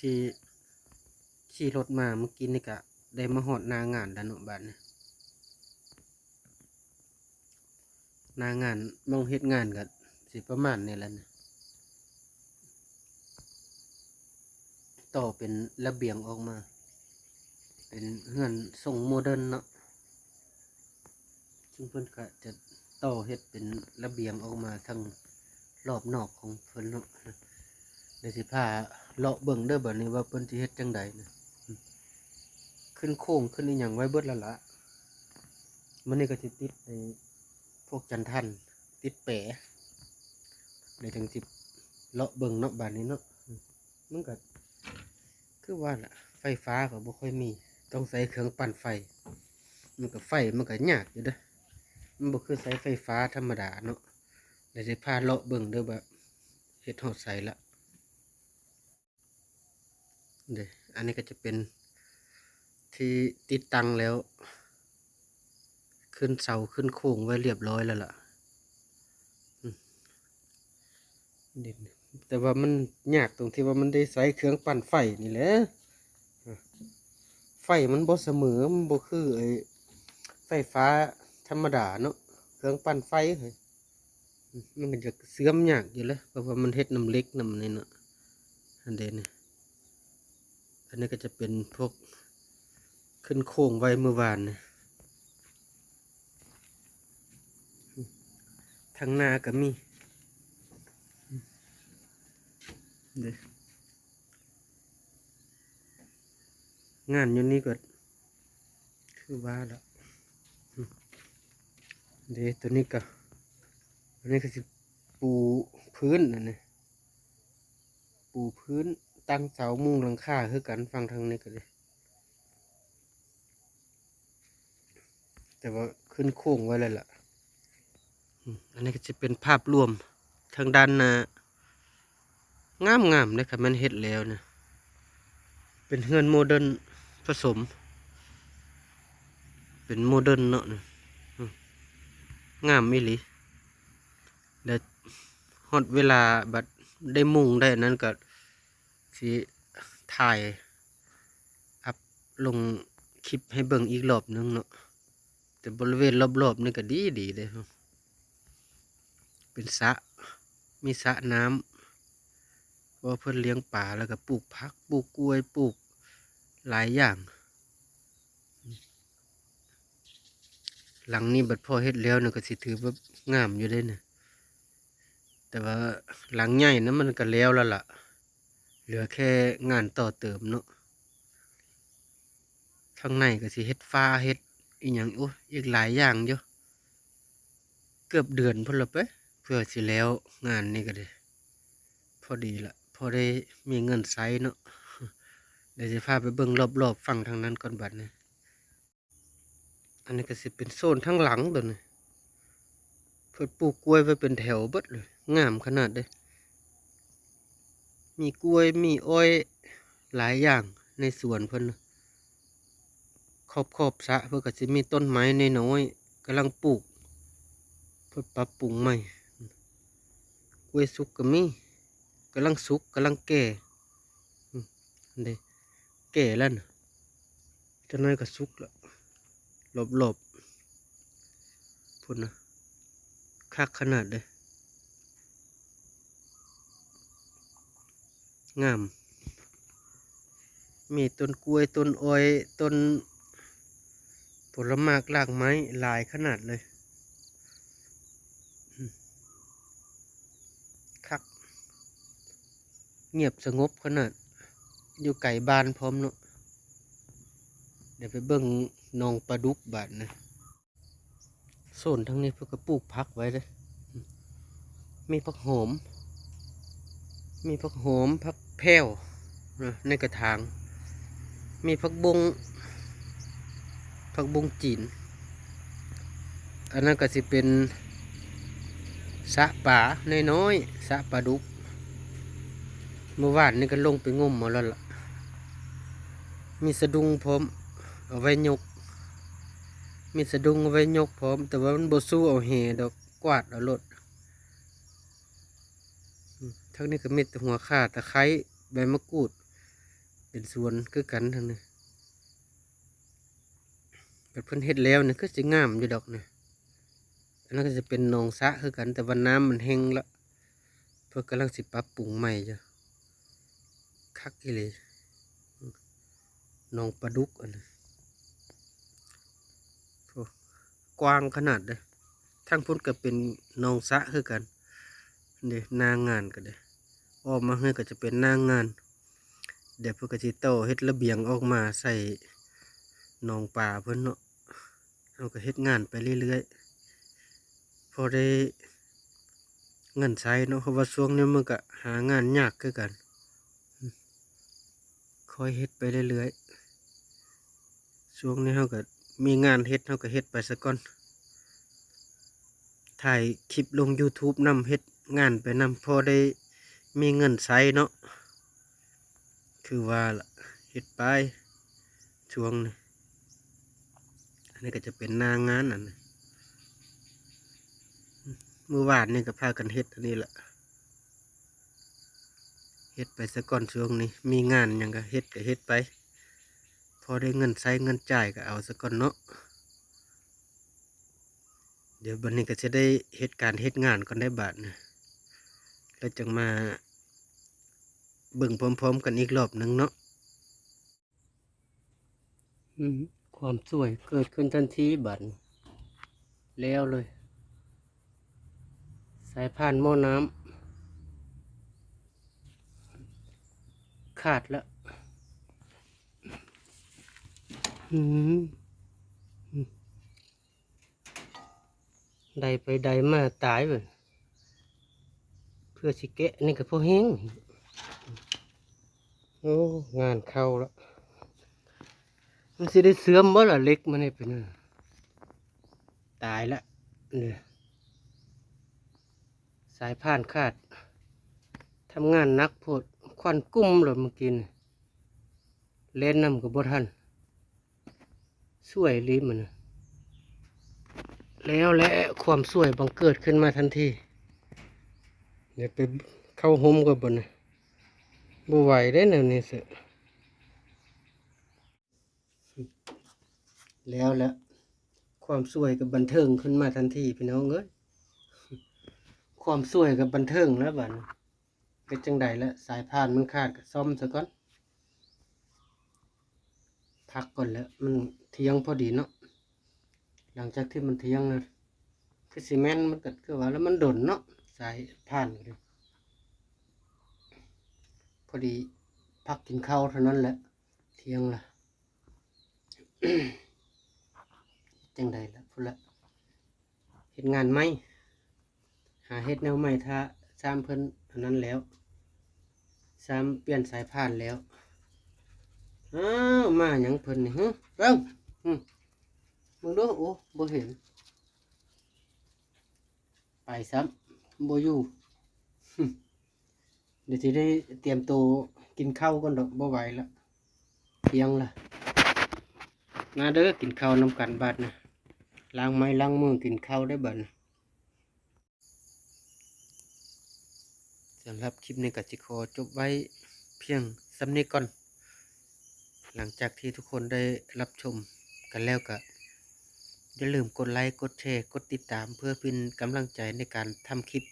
ที่ขี่รถมาเมื่อกี้นี่ก็ได้มาหอดนางานดันเนาะบ้านนี่หนางานมองเฮ็ดงานก็สิประมาณนี้แหละนะต่อเป็นระเบียงออกมา เป็นเฮือนทรงโมเดิร์นเนาะซึ่งเพิ่นก็จะต่อเฮ็ดเป็นระเบียงออกมาทางรอบนอกของเพิ่นเนาะเดี๋ยวสิพา เลาะเบิ่งเด้อบัดนี้ว่าเพิ่นสิเฮ็ดจังใดนะขึ้นโค้งขึ้นอีหยังไว้เบิดแล้วละมันนี่ก็สิติดในพวกจันทันติดแปะในจังสิเลาะเบิ่งเนาะบัดนี้เนาะมันก็คือว่าล่ะ ไฟฟ้าก็บ่ค่อยมี ต้องใช้เครื่องปั่นไฟ มันก็ไฟมันก็ยากอยู่เด้อมันบ่คือใช้ไฟฟ้าธรรมดาเนาะเดี๋ยวจะพาเลาะเบิ่งเด้อแบบเฮ็ดหอดใส่ละ เดี๋ยวอันนี้ก็จะเป็นที่ติดตั้งแล้ว ขึ้นเสาขึ้นโค้งไว้เรียบร้อยแล้วล่ะด่นแต่ว่ามันยากตรงที่ว่ามันได้ใช้เครื่องปั่นไฟนี่แหละไฟมันบ่เสมอมันบ่คือไอ้ไฟฟ้าธรรมดาเนาะเครื่องปั่นไฟเฮ้ยมันก็จะเสื่อมยากอยู่แล้วเพราะว่ามันเฮ็ดน้ำเล็กน้ำนี่เนาะอันเดนนี่ อันนี้ก็จะเป็นพวกขึ้นโค้งไว้เมื่อวานนี่ทางนาก็มีเด้งานอยู่นี่ก็คือว่าแล้วเดี๋ยวตัวนี้ก็อันนี้ก็สิปูพื้นนั่นนี่ปูพื้น ตั้งเสามุงหลังคาคือกันฟังทางนี้ก็เลยแต่ว่าขึ้นโค้งไว้แล้วล่ะ อันนี้ก็จะเป็นภาพรวมทางด้านน้างามงามๆเลยครับมันเฮ็ดแล้วนี่ยเป็นเฮือนโมเดิร์นผสม เป็นโมเดิร์นเนาะนะอืมงามมิลิเดี๋ยวฮอดเวลาบัดได้มุ่งได้อันนั้นก็ สิถ่าย อัพลงคลิปให้เบิ่งอีกรอบนึงเนาะแต่บริเวณรอบๆนี่ก็ดีดีเลยครับเป็นสระมีสระน้ำว่าเพิ่นเลี้ยงปลาแล้วก็ปลูกผักปลูกกล้วยปลูกหลายอย่าง หลังนี้บัดพ่อเฮ็ดแล้วเนี่ยก็สิถือว่างามอยู่ได้เนี่ยแต่ว่าหลังใหญ่นั้นมันก็แล้วแล้วล่ะ เหลือแค่งานต่อเติมเนาะข้างในก็สิเฮ็ดฟ้าเฮ็ดอีหยังโอ้อีกหลายอย่างอยู่เกือบเดือนพุ่นละไปเพื่อสิแล้วงานนี้ก็ได้พอดีละพอได้มีเงินใช้เนาะเดี๋ยวจะพาไปเบิ่งรอบๆฝั่งทางนั้นก่อนบัดนี้อันนี้ก็สิเป็นโซนทั้งหลังตัวนี้เพิ่นปลูกกล้วยไว้เป็นแถวเบิดเลยงามขนาดเลย มีกล้วยมีอ้อยหลายอย่างในสวนเพิ่นน่ะขอบขอบสะเพิ่นก็สิมีต้นไม้ในน้อยกำลังปลูก เพิ่นปรับปรุงใหม่กล้วยสุกก็มีกำลังสุกกำลังแก่อันเด็แก่แล้วนะจะน้อยก็สุกแล้วหลบหลบพุ่นนะคักขนาดเลย งาม มีต้นกล้วยต้นอ้อยต้นผลไม้รากไม้หลายขนาดเลยคัก เงียบสงบขนาด อยู่ไก่บ้านพร้อมเนาะเดี๋ยวไปเบิ่งนองปลาดุกบาดนะโซนทั้งนี้เพื่อก็ปลูกพักไว้เลย มีผักหอม มีผักหอมผักแพรวนะในกระถาง มีผักบงผักบงจีน อันนั้นก็สิเป็นสะป่าน้อยๆสะปลาดุกเมื่อวานนี่ก็ลงไปงมมาแล้วล่ะ มีสะดุงพร้อมเอาไว้ยก มีสะดุงเอาไว้ยกพร้อม แต่ว่ามันบสู้เอาแหดอกกวาดเอารถ ทั้งนี้ก็เมีแต่หัวข่าตะไคร้ใบมะกรูด เป็นส่วนคือกันทั้งนี้แบบเพิ่นเฮ็ดแล้วเนี่ยคือสิงามอยู่ดอกเนี่ยอันนั้นก็จะเป็นหนองสะคือกัน แต่ว่าน้ำมันแห้งละเพิ่นกำลังสิปรับปรุงใหม่จ้ะคักอีเลยหนองปลาดุกอันนี้กว้างขนาดเลยทั้งพุ่นก็เป็นหนองสะคือกันเด้นางงานก็เด้ อ้อกมาให้ก็จะเป็นนางงาน เดี๋ยวเพื่อกจิโตเฮ็ดระเบียงออกมาใส่หนองป่าเพิ่อนเนาะเราก็เฮ็ดงานไปเรื่อยๆ พอได้เงินใช้เนาะเพราะว่าช่วงนี้มันก็หางานยากคือกัน คอยเฮ็ดไปเรื่อยๆ ช่วงนี้เราก็มีงานเฮ็ดเราก็เฮ็ดไปซะก่อน ถ่ายคลิปลง YouTube นำเฮ็ดงานไปนำพอได้ มีเงินใช้เนาะคือว่าละเฮ็ดไปช่วงนี้อันนี้ก็จะเป็นนางงานอันนี้เมื่อวานนี่ก็พากันเฮ็ดอันนี้แหละเฮ็ดไปซะก่อนช่วงนี้ มีงานยังก็เฮ็ดก็เฮ็ดไป พอได้เงินใช้เงินจ่ายก็เอาซะก่อนเนาะเดี๋ยวบันนี้ก็จะได้เฮ็ดการเฮ็ดงานก่อนได้บาทนะ แล้วจึงมาเบิ่งพร้อม ๆ กันอีกรอบหนึ่งเนาะความสวยเกิดขึ้นทันทีบัดนี้แล้วเลย สายพานหม้อน้ำขาดแล้วอืมใดไปใดมาตายเลย พื่อสิเกะนี่ก็พอแห้งโอ้งานเข้าแล้วมันสิได้เสื่อมบ่ล่ะเล็กมันนี่เป็นนั่นตายละเนี่ยสายผ่านขาดทำงานนักโพดควันกุ้มเลยเมื่อกี้นี่เล่นน้ำกับบทันสวยลีมัน แล้วและความสวยบังเกิดขึ้นมาทันที เดี๋ยวไปเข้าโฮมกับบนนะบ่ไหวได้แนวนี้สิแล้วแล้วความสวยกับบันเทิงขึ้นมาทันทีพี่น้องเอ้ยความสวยกับบันเทิงแล้วบัดนี้เป็นจังใดแล้วสายพานมันขาดก็ซ่อมซะก่อนพักก่อนแล้วมันเที่ยงพอดีเนาะหลังจากที่มันเที่ยงนะคือซีเมนต์มันก็คือว่าแล้วมันดนเนาะ สายพานเลยพอดีพักกินข้าวเท่านั้นแหละ เที่ยงละจังใดละพุ่นละเห็นงานไหม หาเฮ็ดแนวใหม่ถ้าซ้ำเพิ่นอันนั้นแล้วซ้ำเปลี่ยนสายพานแล้วอ้าวมาหยังเพิ่นนี่ฮะเบิ่งมมึงดูโอ้บ่เห็น ไปซ้ำ บอยู่เดี๋ยวจะได้เตรียมตัวกินข้าวก่อนดอกบ่ไหวละเที่ยงละมาเด้อกินข้าวนำกันบัดนะล้างไม้ล้างมือกินข้าวได้บัดนะสำหรับคลิปนี้ก็จิขอจบไว้เพียงสำนี้ก่อน หลังจากที่ทุกคนได้รับชมกันแล้วก็ อย่าลืมกดไลค์กดแชร์กดติดตามเพื่อเป็นกำลังใจในการทำคลิป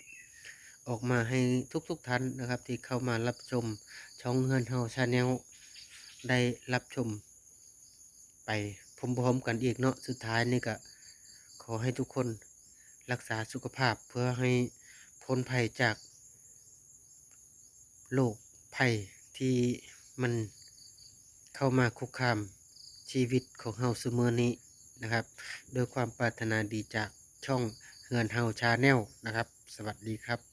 ออกมาให้ทุกๆท่านนะครับ ที่เข้ามารับชมช่องเฮือนเฮาชาแนลได้รับชม ไปพร้อมๆกันอีกเนาะสุดท้ายนี่ก็ขอให้ทุกคนรักษาสุขภาพเพื่อให้พ้นภัยจากโรคภัยที่มันเข้ามาคุกคามชีวิตของเฮาเสมอนี้ นะครับ โดยความปรารถนาดีจากช่องเฮือนเฮาชาแนลนะครับ สวัสดีครับ